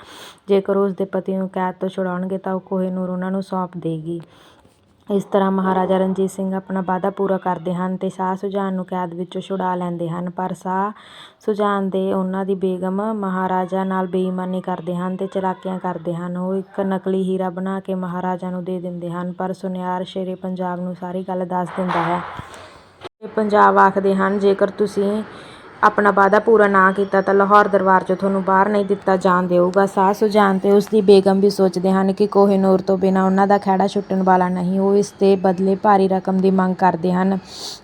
ਜੇਕਰ ਉਸ ਦੇ ਪਤੀ ਨੂੰ ਕੈਦ ਤੋਂ ਛੁਡਾਉਣਗੇ ਤਾਂ ਉਹ ਕੋਹਿਨੂਰ ਉਹਨਾਂ ਨੂੰ ਸੌਂਪ ਦੇਗੀ। ਇਸ ਤਰ੍ਹਾਂ ਮਹਾਰਾਜਾ ਰਣਜੀਤ ਸਿੰਘ ਆਪਣਾ ਵਾਅਦਾ ਪੂਰਾ ਕਰਦੇ ਹਨ ਅਤੇ ਸ਼ਾਹ ਸੁਜਾਨ ਨੂੰ ਕੈਦ ਵਿੱਚੋਂ ਛੁਡਾ ਲੈਂਦੇ ਹਨ। ਪਰ ਸ਼ਾਹ ਸੁਜਾਨ ਦੇ ਉਹਨਾਂ ਦੀ ਬੇਗਮ ਮਹਾਰਾਜਾ ਨਾਲ ਬੇਈਮਾਨੀ ਕਰਦੇ ਹਨ ਅਤੇ ਚਲਾਕੀਆਂ ਕਰਦੇ ਹਨ। ਉਹ ਇੱਕ ਨਕਲੀ ਹੀਰਾ ਬਣਾ ਕੇ ਮਹਾਰਾਜਾ ਨੂੰ ਦੇ ਦਿੰਦੇ ਹਨ, ਪਰ ਸੁਨਿਆਰ ਸ਼ੇਰੇ ਪੰਜਾਬ ਨੂੰ ਸਾਰੀ ਗੱਲ ਦੱਸ ਦਿੰਦਾ ਹੈ। ਪੰਜਾਬ ਆਖਦੇ ਹਨ, ਜੇਕਰ ਤੁਸੀਂ ਆਪਣਾ ਵਾਅਦਾ ਪੂਰਾ ਨਾ ਕੀਤਾ ਤਾਂ ਲਾਹੌਰ ਦਰਬਾਰ 'ਚੋਂ ਤੁਹਾਨੂੰ ਬਾਹਰ ਨਹੀਂ ਦਿੱਤਾ ਜਾਣ ਦੇਊਗਾ। ਸਾਹ ਸੁਜਾਨ ਤੇ ਉਸ ਦੀ ਬੇਗਮ ਵੀ ਸੋਚਦੇ ਹਨ ਕਿ ਕੋਹਿਨੂਰ ਤੋਂ ਬਿਨਾਂ ਉਹਨਾਂ ਦਾ ਖਹਿੜਾ ਛੁੱਟਣ ਵਾਲਾ ਨਹੀਂ, ਉਹ ਇਸ ਦੇ ਬਦਲੇ ਭਾਰੀ ਰਕਮ ਦੀ ਮੰਗ ਕਰਦੇ ਹਨ।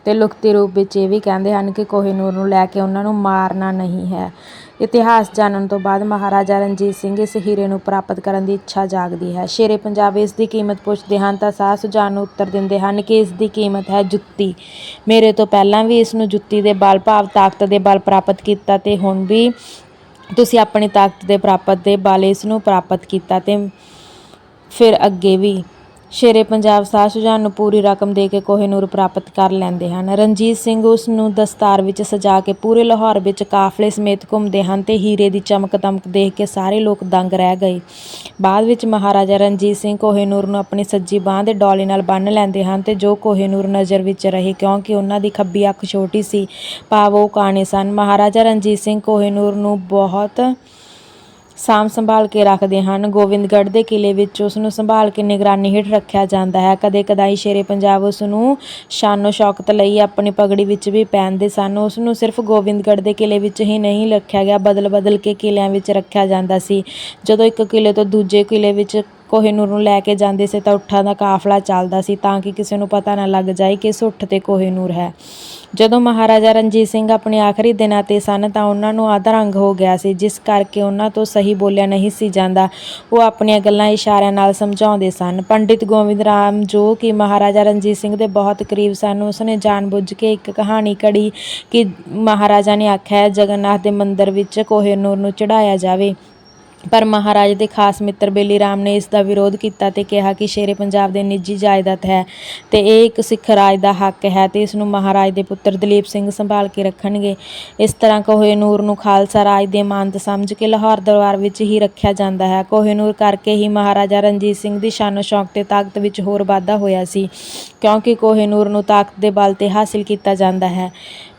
ਤੇ ਲੁਕਤੀ ਰੂਪ ਵਿੱਚ ਇਹ ਵੀ ਕਹਿੰਦੇ ਹਨ ਕਿ ਕੋਹਿਨੂਰ ਨੂੰ ਲੈ ਕੇ ਉਹਨਾਂ ਨੂੰ ਮਾਰਨਾ ਨਹੀਂ ਹੈ। ਇਤਿਹਾਸ ਜਾਣਨ ਤੋਂ ਬਾਅਦ ਮਹਾਰਾਜਾ ਰਣਜੀਤ ਸਿੰਘ ਇਸ ਹੀਰੇ ਨੂੰ ਪ੍ਰਾਪਤ ਕਰਨ ਦੀ ਇੱਛਾ ਜਾਗਦੀ ਹੈ। ਸ਼ੇਰੇ ਪੰਜਾਬ ਇਸ ਦੀ ਕੀਮਤ ਪੁੱਛਦੇ ਹਨ ਤਾਂ ਸਾਹ ਸੁਜਾਨ ਨੂੰ ਉੱਤਰ ਦਿੰਦੇ ਹਨ ਕਿ ਇਸ ਦੀ ਕੀਮਤ ਹੈ ਜੁੱਤੀ। ਮੇਰੇ ਤੋਂ ਪਹਿਲਾਂ ਵੀ ਇਸ ਨੂੰ ਜੁੱਤੀ ਦੇ ਬਲ ਭਾਵ ਤਾਕਤ ਦੇ ਬਲ ਪ੍ਰਾਪਤ ਕੀਤਾ ਤੇ ਹੁਣ ਵੀ ਤੁਸੀਂ ਆਪਣੀ ਤਾਕਤ ਦੇ ਪ੍ਰਾਪਤ ਦੇ ਬਲ ਇਸ ਨੂੰ ਪ੍ਰਾਪਤ ਕੀਤਾ ਤੇ ਫਿਰ ਅੱਗੇ ਵੀ ਸ਼ੇਰੇ ਪੰਜਾਬ ਸਾਹ ਸੁਜਾਨ ਨੂੰ ਪੂਰੀ ਰਕਮ ਦੇ ਕੇ ਕੋਹਿਨੂਰ ਪ੍ਰਾਪਤ ਕਰ ਲੈਂਦੇ ਹਨ। ਰਣਜੀਤ ਸਿੰਘ ਉਸ ਨੂੰ ਦਸਤਾਰ ਵਿੱਚ ਸਜਾ ਕੇ ਪੂਰੇ ਲਾਹੌਰ ਵਿੱਚ ਕਾਫਲੇ ਸਮੇਤ ਘੁੰਮਦੇ ਹਨ ਤੇ ਹੀਰੇ ਦੀ ਚਮਕ ਦਮਕ ਦੇਖ ਕੇ ਸਾਰੇ ਲੋਕ ਦੰਗ ਰਹਿ ਗਏ। ਬਾਅਦ ਵਿੱਚ ਮਹਾਰਾਜਾ ਰਣਜੀਤ ਸਿੰਘ ਕੋਹਿਨੂਰ ਨੂੰ ਆਪਣੀ ਸੱਜੀ ਬਾਹ ਦੇ ਡੋਲੇ ਨਾਲ ਬੰਨ੍ਹ ਲੈਂਦੇ ਹਨ ਤੇ ਜੋ ਕੋਹਿਨੂਰ ਨਜ਼ਰ ਵਿੱਚ ਰਹੇ ਕਿਉਂਕਿ ਉਹਨਾਂ ਦੀ ਖੱਬੀ ਅੱਖ ਛੋਟੀ ਸੀ, ਭਾਵ ਉਹ ਕਾਣੇ ਸਨ। ਮਹਾਰਾਜਾ ਰਣਜੀਤ ਸਿੰਘ ਕੋਹਿਨੂਰ ਨੂੰ ਬਹੁਤ ਸਾਂਭ ਸੰਭਾਲ ਕੇ ਰੱਖਦੇ ਹਨ। ਗੋਬਿੰਦਗੜ੍ਹ ਦੇ ਕਿਲੇ ਵਿੱਚ ਉਸ ਨੂੰ ਸੰਭਾਲ ਕੇ ਨਿਗਰਾਨੀ ਹੇਠ ਰੱਖਿਆ ਜਾਂਦਾ ਹੈ। ਕਦੇ ਕਦਾਈ ਸ਼ੇਰੇ ਪੰਜਾਬ ਉਸ ਨੂੰ ਸ਼ਾਨੋ ਸ਼ੌਕਤ ਲਈ ਆਪਣੀ ਪਗੜੀ ਵਿੱਚ ਵੀ ਪਹਿਨਦੇ ਸਨ। ਉਸ ਨੂੰ ਸਿਰਫ ਗੋਬਿੰਦਗੜ੍ਹ ਦੇ ਕਿਲੇ ਵਿੱਚ ਹੀ ਨਹੀਂ ਰੱਖਿਆ ਗਿਆ ਬਦਲ ਬਦਲ ਕੇ ਕਿਲਿਆਂ ਵਿੱਚ ਰੱਖਿਆ ਜਾਂਦਾ ਸੀ। ਜਦੋਂ ਇੱਕ ਕਿਲੇ ਤੋਂ ਦੂਜੇ ਕਿਲੇ ਵਿੱਚ ਕੋਹਿਨੂਰ ਨੂੰ ਲੈ ਕੇ ਜਾਂਦੇ ਸੀ ਤਾਂ ਉੱਠਾਂ ਦਾ ਕਾਫਲਾ ਚੱਲਦਾ ਸੀ ਤਾਂ ਕਿ ਕਿਸੇ ਨੂੰ ਪਤਾ ਨਾ ਲੱਗ ਜਾਏ ਕਿ ਇਸ ਉੱਠ ਤੇ ਕੋਹਿਨੂਰ ਹੈ। ਜਦੋਂ ਮਹਾਰਾਜਾ ਰਣਜੀਤ ਸਿੰਘ ਆਪਣੇ ਆਖਰੀ ਦਿਨਾਂ ਤੇ ਸਨ ਤਾਂ ਉਹਨਾਂ ਨੂੰ ਅਧਰੰਗ ਹੋ ਗਿਆ ਸੀ, ਜਿਸ ਕਰਕੇ ਉਹਨਾਂ ਤੋਂ ਸਹੀ ਬੋਲਿਆ ਨਹੀਂ ਸੀ ਜਾਂਦਾ। ਉਹ ਆਪਣੀਆਂ ਗੱਲਾਂ ਇਸ਼ਾਰਿਆਂ ਨਾਲ ਸਮਝਾਉਂਦੇ ਸਨ। ਪੰਡਿਤ ਗੋਬਿੰਦ ਰਾਮ ਜੋ ਕਿ ਮਹਾਰਾਜਾ ਰਣਜੀਤ ਸਿੰਘ ਦੇ ਬਹੁਤ ਕਰੀਬ ਸਨ, ਉਸਨੇ ਜਾਣਬੁੱਝ ਕੇ ਇੱਕ ਕਹਾਣੀ ਕੜੀ ਕਿ ਮਹਾਰਾਜਾ ਨੇ ਆਖਿਆ ਜਗਨਨਾਥ ਦੇ ਮੰਦਿਰ ਵਿੱਚ ਕੋਹਿਨੂਰ ਨੂੰ ਚੜਾਇਆ ਜਾਵੇ। ਪਰ ਮਹਾਰਾਜ ਦੇ ਖਾਸ ਮਿੱਤਰ ਬੇਲੀ ਰਾਮ ਨੇ ਇਸ ਦਾ ਵਿਰੋਧ ਕੀਤਾ ਤੇ ਕਿਹਾ ਕਿ ਸ਼ੇਰੇ ਪੰਜਾਬ ਦੇ ਨਿੱਜੀ ਜਾਇਦਾਦ ਹੈ ਤੇ ਇਹ ਇੱਕ ਸਿੱਖ ਰਾਜ ਦਾ ਹੱਕ ਹੈ ਤੇ ਇਸ ਨੂੰ ਮਹਾਰਾਜ ਦੇ ਪੁੱਤਰ ਦਲੀਪ ਸਿੰਘ ਸੰਭਾਲ ਕੇ ਰੱਖਣਗੇ। ਇਸ ਤਰ੍ਹਾਂ ਕੋਹਿਨੂਰ ਨੂੰ ਖਾਲਸਾ ਰਾਜ ਦੇ ਮਾਨਤ ਸਮਝ ਕੇ ਲਾਹੌਰ ਦਰਬਾਰ ਵਿੱਚ ਹੀ ਰੱਖਿਆ ਜਾਂਦਾ ਹੈ। ਕੋਹੇਨੂਰ ਕਰਕੇ ਹੀ ਮਹਾਰਾਜਾ ਰਣਜੀਤ ਸਿੰਘ ਦੀ ਸ਼ਾਨੋ ਸ਼ੌਕ ਤੇ ਤਾਕਤ ਵਿੱਚ ਹੋਰ ਵਾਧਾ ਹੋਇਆ ਸੀ, ਕਿਉਂਕਿ ਕੋਹੇਨੂਰ ਨੂੰ ਤਾਕਤ ਦੇ ਬਲ ਤੇ ਹਾਸਿਲ ਕੀਤਾ ਜਾਂਦਾ ਹੈ।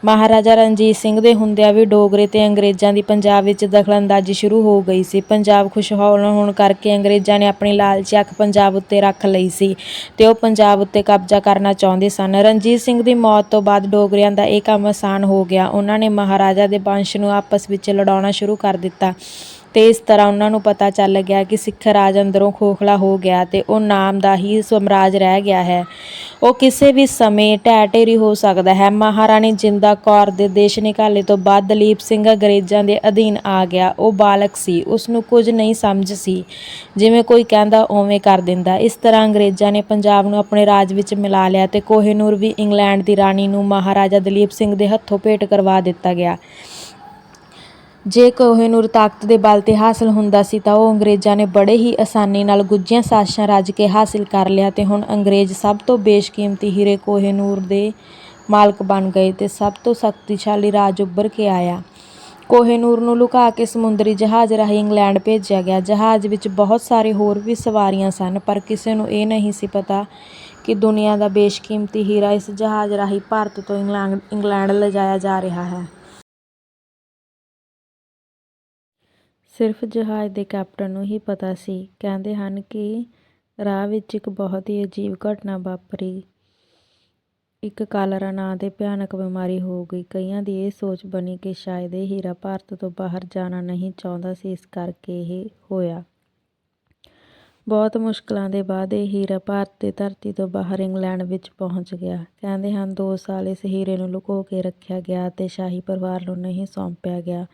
ਮਹਾਰਾਜਾ ਰਣਜੀਤ ਸਿੰਘ ਦੇ ਹੁੰਦਿਆਂ ਵੀ ਡੋਗਰੇ ਤੇ ਅੰਗਰੇਜ਼ਾਂ ਦੀ ਪੰਜਾਬ ਵਿੱਚ ਦਖਲਅੰਦਾਜ਼ੀ ਸ਼ੁਰੂ ਹੋ ਗਈ ਸੀ। ਪੰਜਾਬ ਖੁਸ਼ਹਾਲ ਹੋਣ ਕਰਕੇ ਅੰਗਰੇਜ਼ਾਂ ਨੇ ਆਪਣੀ ਲਾਲਚੀ ਅੱਖ ਪੰਜਾਬ ਉੱਤੇ ਰੱਖ ਲਈ ਸੀ ਤੇ ਉਹ ਪੰਜਾਬ ਉੱਤੇ ਕਬਜ਼ਾ ਕਰਨਾ ਚਾਹੁੰਦੇ ਸਨ। ਰਣਜੀਤ ਸਿੰਘ ਦੀ ਮੌਤ ਤੋਂ ਬਾਅਦ ਡੋਗਰਿਆਂ ਦਾ ਇਹ ਕੰਮ ਆਸਾਨ ਹੋ ਗਿਆ। ਉਹਨਾਂ ਨੇ ਮਹਾਰਾਜਾ ਦੇ ਵੰਸ਼ ਨੂੰ ਆਪਸ ਵਿੱਚ ਲੜਾਉਣਾ ਸ਼ੁਰੂ ਕਰ ਦਿੱਤਾ। ਤੇ ਇਸ ਤਰ੍ਹਾਂ ਉਹਨਾਂ ਨੂੰ ਪਤਾ ਚੱਲ ਗਿਆ ਕਿ ਸਿੱਖ ਰਾਜ ਅੰਦਰੋਂ ਖੋਖਲਾ ਹੋ ਗਿਆ ਤੇ ਉਹ ਨਾਮ ਦਾ ਹੀ ਸਮਰਾਜ ਰਹਿ ਗਿਆ ਹੈ। ਉਹ ਕਿਸੇ ਵੀ ਸਮੇਂ ਢਹਿ ਢੇਰੀ ਹੋ ਸਕਦਾ ਹੈ। ਮਹਾਰਾਣੀ ਜਿੰਦਾ ਕੌਰ ਦੇ ਦੇਸ਼ ਨਿਕਾਲੇ ਤੋਂ ਬਾਅਦ ਦਲੀਪ ਸਿੰਘ ਅੰਗਰੇਜ਼ਾਂ ਦੇ ਅਧੀਨ ਆ ਗਿਆ। ਉਹ ਬਾਲਕ ਸੀ। ਉਸ ਨੂੰ ਕੁਝ ਨਹੀਂ ਸਮਝ ਸੀ। ਜਿਵੇਂ ਕੋਈ ਕਹਿੰਦਾ, ਉਵੇਂ ਕਰ ਦਿੰਦਾ। ਇਸ ਤਰ੍ਹਾਂ ਅੰਗਰੇਜ਼ਾਂ ਨੇ ਪੰਜਾਬ ਨੂੰ ਆਪਣੇ ਰਾਜ ਵਿੱਚ ਮਿਲਾ ਲਿਆ ਤੇ ਕੋਹੇਨੂਰ ਵੀ ਇੰਗਲੈਂਡ ਦੀ ਰਾਣੀ ਨੂੰ ਮਹਾਰਾਜਾ ਦਲੀਪ ਸਿੰਘ ਦੇ ਹੱਥੋਂ ਭੇਟ ਕਰਵਾ ਦਿੱਤਾ ਗਿਆ। ਜੇ ਕੋਹਿਨੂਰ ਤਾਕਤ ਦੇ ਬਲ ਤੇ ਹਾਸਲ ਹੁੰਦਾ ਸੀ ਤਾਂ ਉਹ ਅੰਗਰੇਜ਼ਾਂ ਨੇ ਬੜੇ ਹੀ ਆਸਾਨੀ ਨਾਲ ਗੁੱਝੀਆਂ ਸਾਜ਼ਿਸ਼ਾਂ ਰਚ ਕੇ ਹਾਸਿਲ ਕਰ ਲਿਆ ਤੇ ਹੁਣ ਅੰਗਰੇਜ਼ ਸਭ ਤੋਂ ਬੇਸ਼ਕੀਮਤੀ ਹੀਰੇ ਕੋਹਿਨੂਰ ਦੇ ਮਾਲਕ ਬਣ ਗਏ ਤੇ ਸਭ ਤੋਂ ਸ਼ਕਤੀਸ਼ਾਲੀ ਰਾਜ ਉੱਭਰ ਕੇ ਆਇਆ। ਕੋਹਿਨੂਰ ਨੂੰ ਲੁਕਾ ਕੇ ਸਮੁੰਦਰੀ ਜਹਾਜ਼ ਰਾਹੀਂ ਇੰਗਲੈਂਡ ਭੇਜਿਆ ਗਿਆ। ਜਹਾਜ਼ ਵਿੱਚ ਬਹੁਤ ਸਾਰੇ ਹੋਰ ਵੀ ਸਵਾਰੀਆਂ ਸਨ, ਪਰ ਕਿਸੇ ਨੂੰ ਇਹ ਨਹੀਂ ਸੀ ਪਤਾ ਕਿ ਦੁਨੀਆ ਦਾ ਬੇਸ਼ਕੀਮਤੀ ਹੀਰਾ ਇਸ ਜਹਾਜ਼ ਰਾਹੀਂ ਭਾਰਤ ਤੋਂ ਇੰਗਲੈਂਡ ਇੰਗਲੈਂਡ ਲਿਜਾਇਆ ਜਾ ਰਿਹਾ ਹੈ। ਸਿਰਫ ਜਹਾਜ਼ ਦੇ ਕੈਪਟਨ ਨੂੰ ਹੀ ਪਤਾ ਸੀ। ਕਹਿੰਦੇ ਹਨ ਕਿ ਰਾਹ ਵਿੱਚ ਇੱਕ ਬਹੁਤ ਹੀ ਅਜੀਬ ਘਟਨਾ ਵਾਪਰੀ। ਇੱਕ ਕਾਲਰਾ ਨਾਂ ਦੇ ਭਿਆਨਕ ਬਿਮਾਰੀ ਹੋ ਗਈ। ਕਈਆਂ ਦੀ ਇਹ ਸੋਚ ਬਣੀ ਕਿ ਸ਼ਾਇਦ ਇਹ ਹੀਰਾ ਭਾਰਤ ਤੋਂ ਬਾਹਰ ਜਾਣਾ ਨਹੀਂ ਚਾਹੁੰਦਾ ਸੀ, ਇਸ ਕਰਕੇ ਇਹ ਹੋਇਆ। ਬਹੁਤ ਮੁਸ਼ਕਲਾਂ ਦੇ ਬਾਅਦ ਇਹ ਹੀਰਾ ਭਾਰਤ ਦੀ ਧਰਤੀ ਤੋਂ ਬਾਹਰ ਇੰਗਲੈਂਡ ਵਿੱਚ ਪਹੁੰਚ ਗਿਆ। ਕਹਿੰਦੇ ਹਨ, ਦੋ ਸਾਲ ਇਸ ਹੀਰੇ ਨੂੰ ਲੁਕੋ ਕੇ ਰੱਖਿਆ ਗਿਆ ਅਤੇ ਸ਼ਾਹੀ ਪਰਿਵਾਰ ਨੂੰ ਨਹੀਂ ਸੌਂਪਿਆ ਗਿਆ।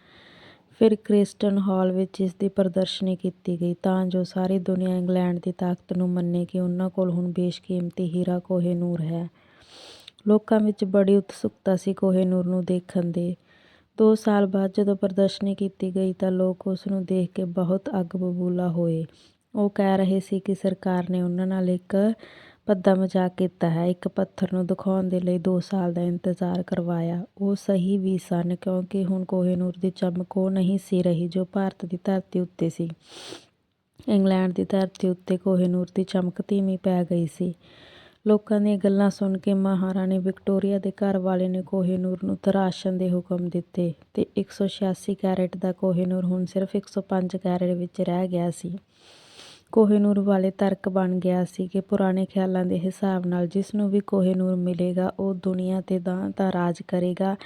ਫਿਰ ਕ੍ਰਿਸਟਨ ਹਾਲ ਵਿੱਚ ਇਸ ਦੀ ਪ੍ਰਦਰਸ਼ਨੀ ਕੀਤੀ ਗਈ, ਤਾਂ ਜੋ ਸਾਰੀ ਦੁਨੀਆ ਇੰਗਲੈਂਡ ਦੀ ਤਾਕਤ ਨੂੰ ਮੰਨੇ ਕਿ ਉਹਨਾਂ ਕੋਲ ਹੁਣ ਬੇਸ਼ਕੀਮਤੀ ਹੀਰਾ ਕੋਹਿਨੂਰ ਹੈ। ਲੋਕਾਂ ਵਿੱਚ ਬੜੀ ਉਤਸੁਕਤਾ ਸੀ ਕੋਹਿਨੂਰ ਨੂੰ ਦੇਖਣ ਦੇ। ਦੋ ਸਾਲ ਬਾਅਦ ਜਦੋਂ ਪ੍ਰਦਰਸ਼ਨੀ ਕੀਤੀ ਗਈ, ਤਾਂ ਲੋਕ ਉਸ ਨੂੰ ਦੇਖ ਕੇ ਬਹੁਤ ਅੱਗ ਬਬੂਲਾ ਹੋਏ। ਉਹ ਕਹਿ ਰਹੇ ਸੀ ਕਿ ਸਰਕਾਰ ਨੇ ਉਹਨਾਂ ਨਾਲ ਇੱਕ ਭੱਦਾ ਮਜ਼ਾਕ ਕੀਤਾ ਹੈ। ਇੱਕ ਪੱਥਰ ਨੂੰ ਦਿਖਾਉਣ ਦੇ ਲਈ ਦੋ ਸਾਲ ਦਾ ਇੰਤਜ਼ਾਰ ਕਰਵਾਇਆ। ਉਹ ਸਹੀ ਵੀ ਸਨ, ਕਿਉਂਕਿ ਹੁਣ ਕੋਹਿਨੂਰ ਦੀ ਚਮਕ ਉਹ ਨਹੀਂ ਸੀ ਰਹੀ ਜੋ ਭਾਰਤ ਦੀ ਧਰਤੀ ਉੱਤੇ ਸੀ। ਇੰਗਲੈਂਡ ਦੀ ਧਰਤੀ ਉੱਤੇ ਕੋਹਿਨੂਰ ਦੀ ਚਮਕ ਧੀਮੀ ਪੈ ਗਈ ਸੀ। ਲੋਕਾਂ ਦੀਆਂ ਗੱਲਾਂ ਸੁਣ ਕੇ ਮਹਾਰਾਣੀ ਵਿਕਟੋਰੀਆ ਦੇ ਘਰ ਵਾਲੇ ਨੇ ਕੋਹਿਨੂਰ ਨੂੰ ਤਰਾਸ਼ਣ ਦੇ ਹੁਕਮ ਦਿੱਤੇ ਤੇ 186 ਕੈਰੇਟ ਦਾ ਕੋਹਿਨੂਰ ਹੁਣ ਸਿਰਫ 105 ਕੈਰੇਟ ਵਿੱਚ ਰਹਿ ਗਿਆ ਸੀ। ਕੋਹਿਨੂਰ ਵਾਲੇ ਤਰਕ ਬਣ ਗਿਆ ਸੀ ਕਿ ਪੁਰਾਣੇ ਖਿਆਲਾਂ ਦੇ ਹਿਸਾਬ ਨਾਲ ਜਿਸ ਨੂੰ ਵੀ ਕੋਹਿਨੂਰ ਮਿਲੇਗਾ, ਉਹ ਦੁਨੀਆ 'ਤੇ ਦਾ ਤਾਂ ਰਾਜ ਕਰੇਗਾ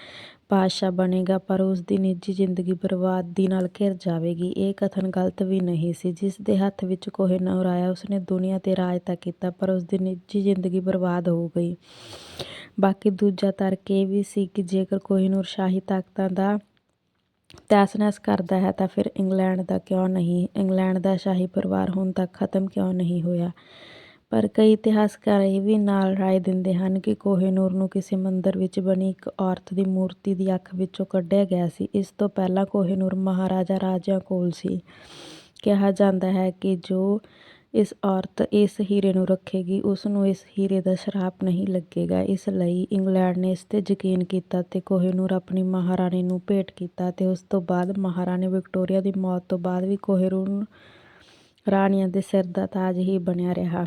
ਬਾਦਸ਼ਾਹ ਬਣੇਗਾ, ਪਰ ਉਸ ਦੀ ਨਿੱਜੀ ਜ਼ਿੰਦਗੀ ਬਰਬਾਦੀ ਨਾਲ ਘਿਰ ਜਾਵੇਗੀ। ਇਹ ਕਥਨ ਗਲਤ ਵੀ ਨਹੀਂ ਸੀ। ਜਿਸ ਦੇ ਹੱਥ ਵਿੱਚ ਕੋਹਿਨੂਰ ਆਇਆ, ਉਸਨੇ ਦੁਨੀਆ 'ਤੇ ਰਾਜ ਤਾਂ ਕੀਤਾ, ਪਰ ਉਸ ਦੀ ਨਿੱਜੀ ਜ਼ਿੰਦਗੀ ਬਰਬਾਦ ਹੋ ਗਈ। ਬਾਕੀ ਦੂਜਾ ਤਰਕ ਇਹ ਵੀ ਸੀ ਕਿ ਜੇਕਰ ਕੋਹਿਨੂਰ ਸ਼ਾਹੀ ਤਾਕਤਾਂ ਦਾ ਤਹਿਸ-ਨਹਿਸ ਕਰਦਾ ਹੈ ਤਾਂ ਫਿਰ ਇੰਗਲੈਂਡ ਦਾ ਕਿਉਂ ਨਹੀਂ? ਇੰਗਲੈਂਡ ਦਾ ਸ਼ਾਹੀ ਪਰਿਵਾਰ ਹੁਣ ਤੱਕ ਖਤਮ ਕਿਉਂ ਨਹੀਂ ਹੋਇਆ? ਪਰ ਕਈ ਇਤਿਹਾਸਕਾਰ ਇਹ ਵੀ ਨਾਲ ਰਾਏ ਦਿੰਦੇ ਹਨ ਕਿ ਕੋਹਿਨੂਰ ਨੂੰ ਕਿਸੇ ਮੰਦਰ ਵਿੱਚ ਬਣੀ ਇੱਕ ਔਰਤ ਦੀ ਮੂਰਤੀ ਦੀ ਅੱਖ ਵਿੱਚੋਂ ਕੱਢਿਆ ਗਿਆ ਸੀ। ਇਸ ਤੋਂ ਪਹਿਲਾਂ ਕੋਹਿਨੂਰ ਮਹਾਰਾਜਾ ਰਾਜਿਆਂ ਕੋਲ ਸੀ। ਕਿਹਾ ਜਾਂਦਾ ਹੈ ਕਿ ਜੋ ਇਸ ਔਰਤ ਇਸ ਹੀਰੇ ਨੂੰ ਰੱਖੇਗੀ ਉਸ ਨੂੰ ਇਸ ਹੀਰੇ ਦਾ ਸ਼ਰਾਪ ਨਹੀਂ ਲੱਗੇਗਾ। ਇਸ ਲਈ ਇੰਗਲੈਂਡ ਨੇ ਇਸ 'ਤੇ ਯਕੀਨ ਕੀਤਾ ਤੇ ਕੋਹਿਨੂਰ ਆਪਣੀ ਮਹਾਰਾਣੀ ਨੂੰ ਭੇਟ ਕੀਤਾ ਤੇ ਉਸ ਤੋਂ ਬਾਅਦ ਮਹਾਰਾਣੀ ਵਿਕਟੋਰੀਆ ਦੀ ਮੌਤ ਤੋਂ ਬਾਅਦ ਵੀ ਕੋਹਿਨੂਰ ਰਾਣੀਆਂ ਦੇ ਸਿਰ ਦਾ ਤਾਜ ਹੀ ਬਣਿਆ ਰਿਹਾ।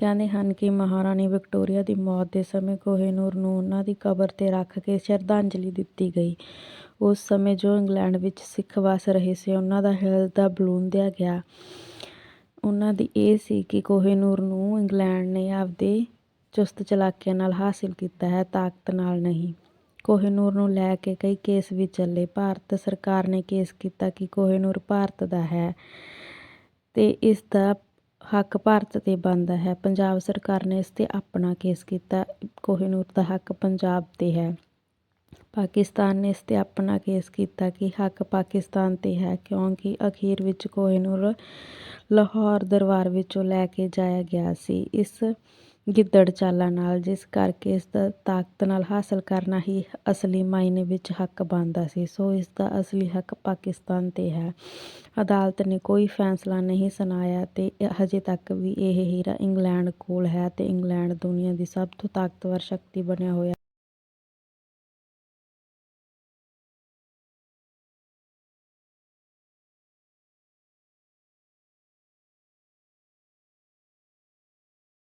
ਕਹਿੰਦੇ ਹਨ ਕਿ ਮਹਾਰਾਣੀ ਵਿਕਟੋਰੀਆ ਦੀ ਮੌਤ ਦੇ ਸਮੇਂ ਕੋਹਿਨੂਰ ਨੂੰ ਉਹਨਾਂ ਦੀ ਕਬਰ 'ਤੇ ਰੱਖ ਕੇ ਸ਼ਰਧਾਂਜਲੀ ਦਿੱਤੀ ਗਈ। ਉਸ ਸਮੇਂ ਜੋ ਇੰਗਲੈਂਡ ਵਿੱਚ ਸਿੱਖ ਵਸ ਰਹੇ ਸੀ, ਉਹਨਾਂ ਦਾ ਹਿਲਦਾ ਬਲੂਨ ਦਿਆ ਗਿਆ। ਉਹਨਾਂ ਦੀ ਇਹ ਸੀ ਕਿ ਕੋਹਿਨੂਰ ਨੂੰ ਇੰਗਲੈਂਡ ਨੇ ਆਪਦੇ ਚੁਸਤ ਚਲਾਕੀਆਂ ਨਾਲ ਹਾਸਿਲ ਕੀਤਾ ਹੈ, ਤਾਕਤ ਨਾਲ ਨਹੀਂ। ਕੋਹਿਨੂਰ ਨੂੰ ਲੈ ਕੇ ਕਈ ਕੇਸ ਵੀ ਚੱਲੇ। ਭਾਰਤ ਸਰਕਾਰ ਨੇ ਕੇਸ ਕੀਤਾ ਕਿ ਕੋਹਿਨੂਰ ਭਾਰਤ ਦਾ ਹੈ ਤੇ ਇਸ ਦਾ ਹੱਕ ਭਾਰਤ 'ਤੇ ਬਣਦਾ ਹੈ। ਪੰਜਾਬ ਸਰਕਾਰ ਨੇ ਇਸ 'ਤੇ ਆਪਣਾ ਕੇਸ ਕੀਤਾ। ਕੋਹਿਨੂਰ ਦਾ ਹੱਕ ਪੰਜਾਬ 'ਤੇ ਹੈ। ਪਾਕਿਸਤਾਨ ਨੇ ਇਸ 'ਤੇ ਆਪਣਾ ਕੇਸ ਕੀਤਾ ਕਿ ਹੱਕ ਪਾਕਿਸਤਾਨ 'ਤੇ ਹੈ, ਕਿਉਂਕਿ ਅਖੀਰ ਵਿੱਚ ਕੋਹਿਨੂਰ ਲਾਹੌਰ ਦਰਬਾਰ ਵਿੱਚੋਂ ਲੈ ਕੇ ਜਾਇਆ ਗਿਆ ਸੀ। ਇਸ ਗਿੱਦੜ ਚਾਲਾਂ ਨਾਲ, ਜਿਸ ਕਰਕੇ ਇਸ ਦਾ ਤਾਕਤ ਨਾਲ ਹਾਸਲ ਕਰਨਾ ਹੀ ਅਸਲੀ ਮਾਇਨੇ ਵਿੱਚ ਹੱਕ ਬਣਦਾ ਸੀ। ਸੋ ਇਸ ਦਾ ਅਸਲੀ ਹੱਕ ਪਾਕਿਸਤਾਨ 'ਤੇ ਹੈ। ਅਦਾਲਤ ਨੇ ਕੋਈ ਫੈਸਲਾ ਨਹੀਂ ਸੁਣਾਇਆ ਤੇ ਹਜੇ ਤੱਕ ਵੀ ਇਹ ਹੀਰਾ ਇੰਗਲੈਂਡ ਕੋਲ ਹੈ ਤੇ ਇੰਗਲੈਂਡ ਦੁਨੀਆ ਦੀ ਸਭ ਤੋਂ ਤਾਕਤਵਰ ਸ਼ਕਤੀ ਬਣਿਆ ਹੋਇਆ